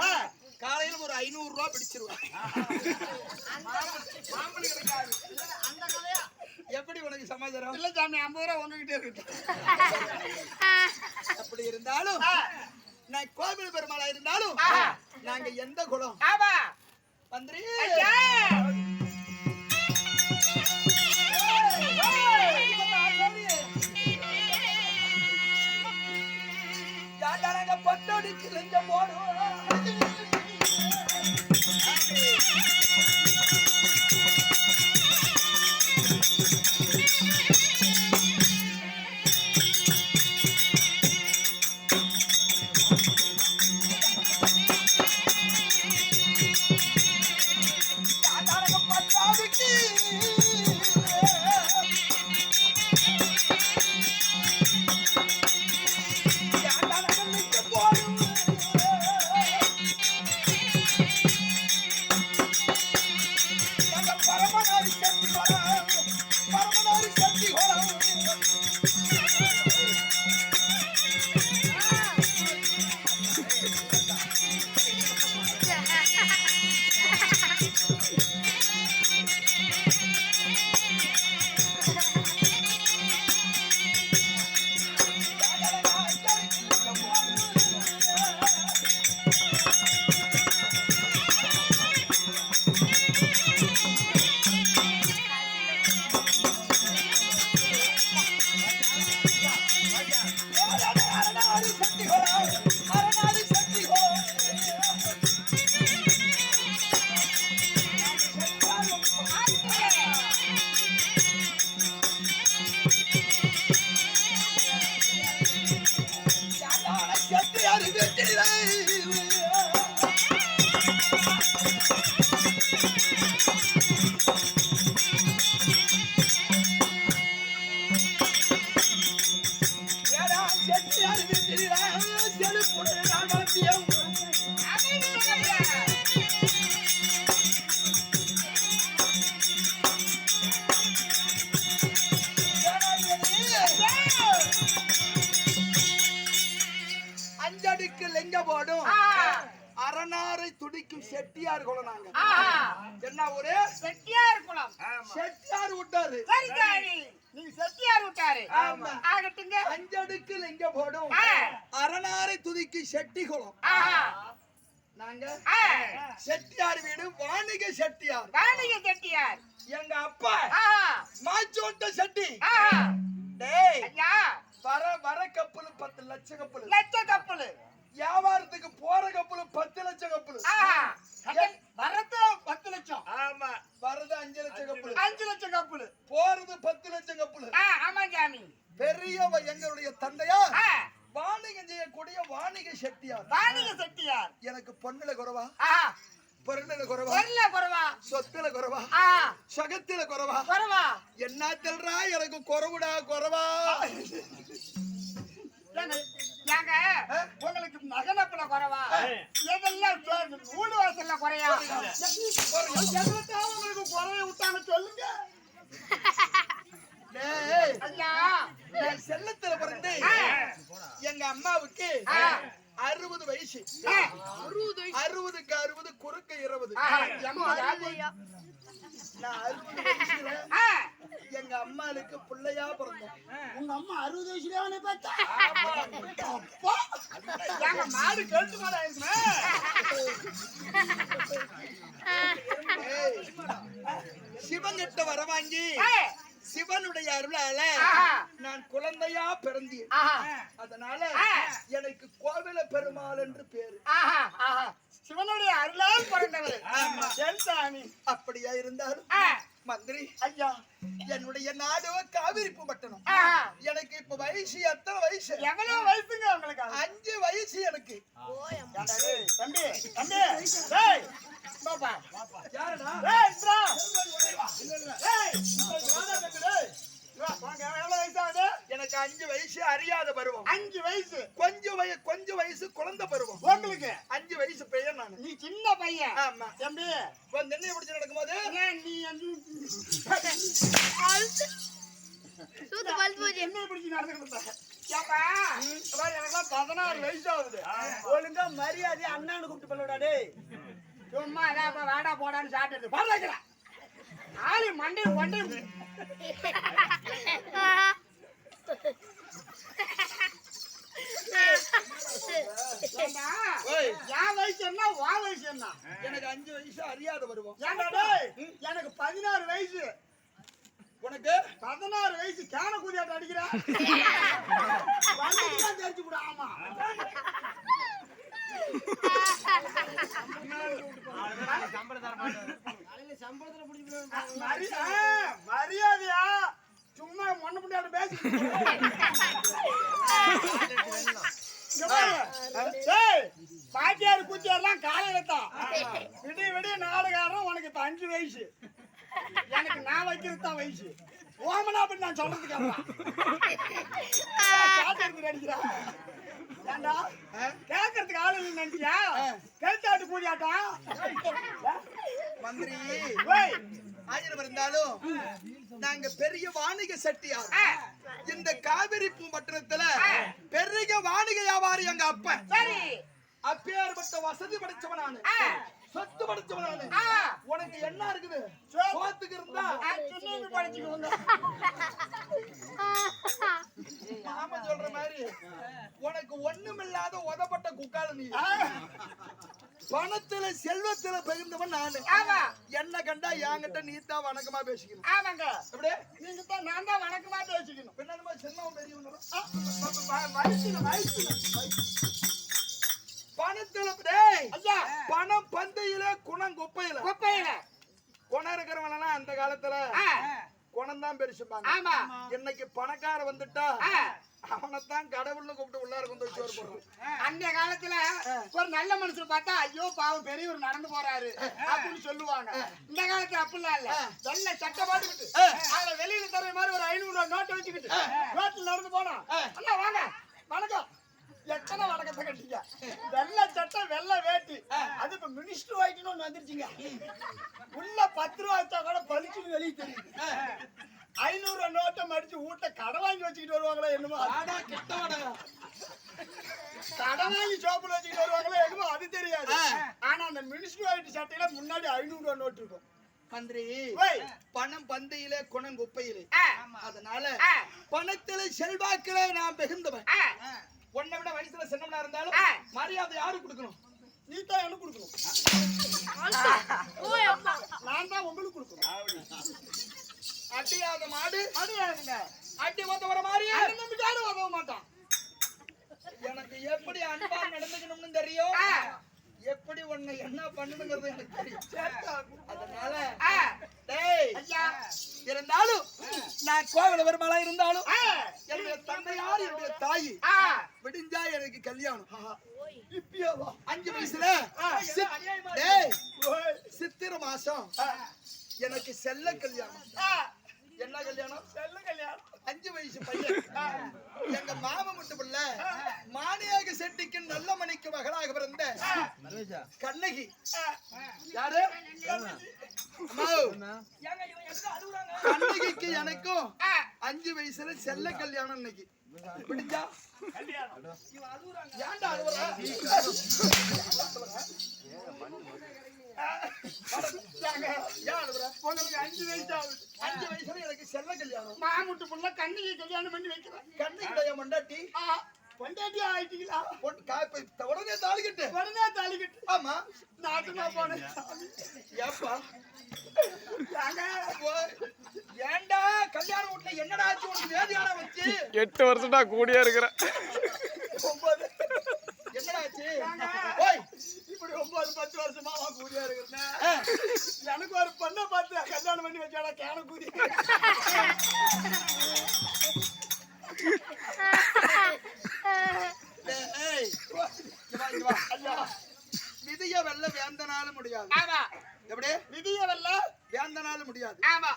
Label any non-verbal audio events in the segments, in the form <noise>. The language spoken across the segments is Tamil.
ஆ, காலையில ஒரு ஐநூறு ரூபாய் பிடிச்சிருவேன். மாம்பழம் கிடைக்காது. எப்படி உனக்கு சமாச்சாரம் இல்ல சாமி ஐம்பது ரூபா உங்ககிட்ட இருக்கு. அப்படி இருந்தாலும் நான் கோவில் பெருமாளா இருந்தாலும். நாங்க எந்த குலம் ஆமா. மந்திரி. போடும் அரணாரை துடிக்கும் செட்டியார் குலம் நாங்க. என்ன ஒரு செட்டியார் குளம் செட்டியார் விட்டாரு. நீங்க செட்டியார் விட்டாரு. ஆமா. ஆகட்டுங்க. அஞ்சடுக்கு லிங்க போடும். அரணாரை துதிக்கு செட்டி குலம். ஆஹா நாங்க. செட்டியார் வீடு வாணிக செட்டியார். வாணிக செட்டியார். எங்க அப்பா? மாச்சோட்ட செட்டி. டேய். ஐயா. வர வர கப்பல் பத்து லட்சம் கப்பல். லட்ச கப்பல். வியாபாரத்துக்கு போற கப்பல் பத்து லட்சம் கப்பல். ஆஹா வரது பத்து லட்சம். ஆமா வரது அஞ்சு லட்சம் கப்பல். அஞ்சு லட்சம் கப்பல். போறது பத்து லட்சம் கப்பல். ஆமா சாமி. பெரிய எங்களுடைய தந்தையா? வாணிகம் செய்யக்கூடிய வாணிக செட்டியார். வாணிக செட்டியார். எனக்கு பொண்ணுல குறவா? ஆஹா பொருளுல குறவா? பொருள குறவா? சொத்துல குறவா? ஆஹா சகத்துல குறவா? குறவா? என்ன தெல்றா எனக்கு குறவுடா குறவா? ஏங்க உங்களுக்கு நகனப்புல குறவா? எதெல்லாம் வீடு வாசல்ல குறையா? எதத்தான் உங்களுக்கு குறைய விட்டாங்க சொல்லுங்க. <laughs> செல்லத்துல பிறந்து. எங்க அம்மாவுக்கு. அறுபது வயசு. ஆ. அறுபதுக்கு அறுபது குறுக்க இருபது. நான் அறுபது அம்மாளுக்கு பிள்ளையா பிறந்தேன் உங்க அம்மா அறுபது வயசுல பார்த்தா? அப்பா எங்க மாடு கழுத்து மாடு சிவங்கிட்ட வர வாங்கி சிவனுடைய அருளால. நான் குழந்தையா பிறந்தேன். அதனால. எனக்கு கோவில பெருமாள் என்று பேரு. சிவனுடைய அருளால் பிறந்தவர். ஆமா. சாமி. அப்படியா இருந்தாலும் மந்திரி ஐயா என்னுடைய நாடு காவிரிப்பு பட்டணம். எனக்கு இப்ப வயசு எத்தனை வயசு? எவ்வளவு வயசுங்க உங்களுக்கு? அஞ்சு வயசு எனக்கு. தம்பி தம்பி. டேய் பாப்பா யாருடா? எனக்கு அஞ்சு வயசு அறியாத பருவம். அஞ்சு வயசு. கொஞ்சம் வய கொஞ்சம் வயசு குழந்தை பருவம். உங்களுக்கு? அஞ்சு வயசு பையன் நானு. நீ சின்ன பையன். ஆமா. தம்பி. என்ன பிடிச்சு நடக்கும்போது? நீ சூத்து பல் என்ன பிடிச்சி நடந்துக்கிட்டு எனக்கெல்லாம் பதினாறு வயசு ஆகுது. ஒழுங்கா மரியாதை அண்ணான்னு கூப்பிட்டு பண்ணடா டேய். சும்மா அப்ப வாடா போடான்னு சாப்பிட்டு பாருக்கிறேன் ஆளு மண்டை ஓய், என் வயசு என்ன? வா வயசு என்ன? எனக்கு அஞ்சு வயசு அறியாத வருவோம் எனக்கு பதினாறு வயசு. உனக்கு? பதினாறு வயசு கேன கூதியாட்டம் அடிக்கிற. வந்துட்டுதான் தெரிஞ்சு கூட ஆமா சும்மா மண்ணு புண்டியாட்டு பேசி இங்க பாரு. டேய், பாட்டியார் கூத்தியார்லாம் காலையில தான் விடிய விடிய நாடகாரம் உனக்கு இப்ப அஞ்சு வயசு எனக்கு நான் வைக்கிறது தான் வயசு ஓமனா அப்படி நான் சொல்றதுக்கு அடிக்கிறா ஏண்டா கேட்கறதுக்கு ஆளு இல்லைன்னு நினைச்சியா கழுத்தாட்டு கூடியாட்டம் மந்திரி. ஓய் ஆயிரம் இருந்தாலும் நாங்க பெரிய வாணிக செட்டியார். இந்த காவிரி பூம்பட்டினத்துல பெரிய வாணிக வியாபாரி எங்க அப்பன். சரி. அப்பேற்பட்ட வசதி படைச்சவன் நானு. சொத்து படைச்சவன். உனக்கு என்ன இருக்குது? சோத்துக்கு இருந்தா மாமா சொல்ற மாதிரி உனக்கு ஒண்ணுமில்லாத உதப்பட்ட குக்கால நீ. பணத்துல செல்வத்துல பகிர்ந்தவன் நானு. ஆமா. என்ன கண்டா என்கிட்ட நீ தான் வணக்கமா பேசிக்கணும். ஆமாங்க. அப்படியே நீங்க தான் நான் தான் வணக்கமா பேசிக்கணும். பின்னாடி சின்னவன் பெரியவன் வயசுல வயசுல பணத்துல ஐயா. பணம் பந்தையில குணம் குப்பையில. குப்பையில. குணம் இருக்கிறவனா அந்த காலத்துல குணம் தான் பெருசுப்பாங்க ஆமா. இன்னைக்கு பணக்கார வந்துட்டா. அவனைத்தான் கடவுள்னு கூப்பிட்டு உள்ளார கொண்டு வச்சு சோறு போடுறான் அந்த காலத்துல ஒரு நல்ல மனுஷன் பார்த்தா ஐயோ பாவம் பெரியவர் நடந்து போறாரு அப்படின்னு சொல்லுவாங்க. இந்த காலத்துல அப்படிலாம் இல்ல. வெள்ள சட்டை போட்டுக்கிட்டு அதுல வெளியில தர மாதிரி ஒரு ஐநூறு ரூபாய் நோட்டை வச்சுக்கிட்டு ரோட்ல நடந்து போனா அண்ணா வாங்க. வணக்கம். எத்தனை வணக்கத்தை கட்டிங்க வெள்ளை சட்டை வெள்ளை வேட்டி. அது இப்ப மினிஸ்டர் வாய்க்கணும்னு ஒண்ணு வந்துருச்சுங்க. உள்ள பத்து ரூபா வச்சா கூட பளிச்சுன்னு வெளியே தெரியுது. ஐநூறு ரூபாய் நோட்டை மடிச்சு வீட்டை கடை வாங்கி வச்சுக்கிட்டு வருவாங்களா என்னமோ கடை வாங்கி சோப்புல வச்சுக்கிட்டு வருவாங்களோ என்னமோ அது தெரியாது. ஆனா அந்த மினிஸ்ட்ரி சட்டையில முன்னாடி ஐநூறு ரூபாய் நோட்டு இருக்கும். மந்திரி ஓய். பணம் பந்தையில குணம் குப்பையிலே. அதனால பணத்துல செல்வாக்குல நான் மிகுந்தவன். ஆ, உன்னை விட வயசுல சின்னவனா இருந்தாலும். மரியாதை யாரு கொடுக்கணும்? நீ தான் எனக்கு கொடுக்கணும். நான் தான் உங்களுக்கு கொடுக்கணும். அடியாத மாடு. அடியாதுங்க அடி வந்து வர மாதிரி. நம்பிக்கையாலும் உதவ மாட்டான். எனக்கு எப்படி அன்பா நடந்துக்கணும்னு தெரியும். எப்படி உன்னை என்ன பண்ணணுங்கிறது எனக்கு தெரியும். அதனால இருந்தாலும் நான் கோவில வருமாளா இருந்தாலும் என்னுடைய தந்தையார் என்னுடைய தாய் விடிஞ்சா எனக்கு கல்யாணம். இப்பயேவா? அஞ்சு வயசுல. சித்திர மாசம். எனக்கு செல்ல கல்யாணம். ஆ, என்ன கல்யாணம்? செல்ல கல்யாணம். அஞ்சு வயசு பையன். எங்க மாமா மட்டும் இல்ல மானியாக செட்டிக்கு நல்ல மணிக்கு மகளாக பிறந்த கண்ணகி. யாரு? அம்மா, கண்ணகிக்கு எனக்கும் அஞ்சு வயசுல செல்ல கல்யாணம் இன்னைக்கு. பிடிச்சா? ஏன்டா அழுவுற? ஏங்க, ஏன் அழுவுற? உங்களுக்கு அஞ்சு வயசு ஆகுது அஞ்சு வயசுல எனக்கு செல்ல கல்யாணம் மாமுட்டு புள்ள கண்ணிக்கு கல்யாணம் பண்ணி வைக்கிறேன் கண்ணுடைய மண்டாட்டி ஆ, பொண்டாட்டி ஆயிட்டீங்களா? உடனே தாளிக்கிட்டு. உடனே தாலிக்கிட்டு ஆமா. நாட்டுமா போனேன். ஏப்பா? ஏன்டா கல்யாண வீட்டுல என்னடா ஆச்சு? உனக்கு வேதியானா வச்சு. எட்டு வருஷம்டா கூடியே இருக்கிறேன். ஒன்பது. என்னடா ஆச்சு? ஓய். இப்படி ஒன்பது பத்து வருஷமா கூடியா இருக்கிறேன். எனக்கு ஒரு பொண்ணை பார்த்து கல்யாணம் பண்ணி வச்சாடா கேன கூதி. விதிய வெல்ல வேந்தனால முடியாது. ஆமா. எப்படி? விதியவல்ல வேந்தனால முடியாது. ஆமா.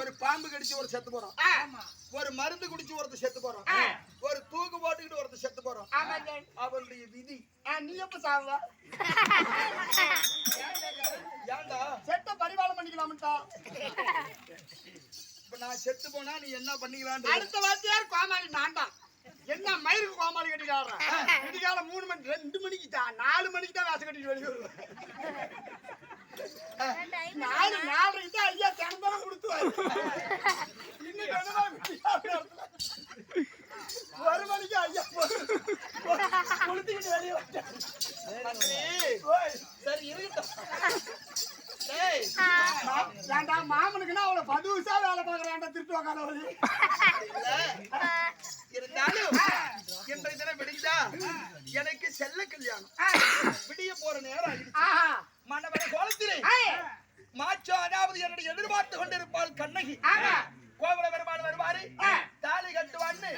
ஒரு பாம்பு கடிச்சு ஒரு செத்து போறோம். ஆமா ஒரு மருந்து குடிச்சு ஒருத்தர் செத்து போறோம். ஒரு தூக்கு போட்டுக்கிட்டு ஒருத்தர் செத்து போறோம். ஆமாங்க அவனுடைய விதி. நீ எப்ப சாவா ஏன்டா இப்ப நான் செத்து போனா நீ என்ன பண்ணிக்கலான்னு அடுத்த வாத்தியார் கோமாளி நான் தான். என்ன மயிருக்கு கோமாளி கட்டிட்டு ஆடுறேன் விடிகால மூணு மணி ரெண்டு மணிக்கு தான். நாலு மணிக்கு தான் வேஷம் கட்டிட்டு வெளியே வருவேன். நாலு நாலரைக்கு தான் ஐயா தினந்தனம் கொடுத்துவாரு இன்னைக்கு ஒரு மணிக்கு ஐயா கொடுத்துக்கிட்டு வெளியே வந்துட்டாரு. வேலை பார்க்கறான்டா திருட்டு உக்காரவழி இல்ல. இருந்தாலும் இன்றைய தினம் விடிஞ்சா எனக்கு செல்ல கல்யாணம் விடிய போற நேரம் ஆயிடுச்சு. கோலத்திலே மாச்சோ அதாவது என்னுடைய எதிர்பார்த்து கொண்டிருப்பாள் கண்ணகி. கோவல பெருமாள் வருவாரு. தாலி கட்டுவான்னு.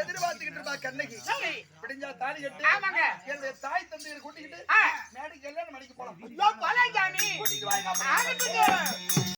எதிர்பார்த்துக்கிட்டு இருப்பா கண்ணகி. விடிஞ்சா தாலி கட்டு. என்னுடைய தாய் தந்தையர் கூட்டிக்கிட்டு. மேடைக்கு கல்யாணம் மணிக்கு போலாம் இதோ பழஞ்சாமி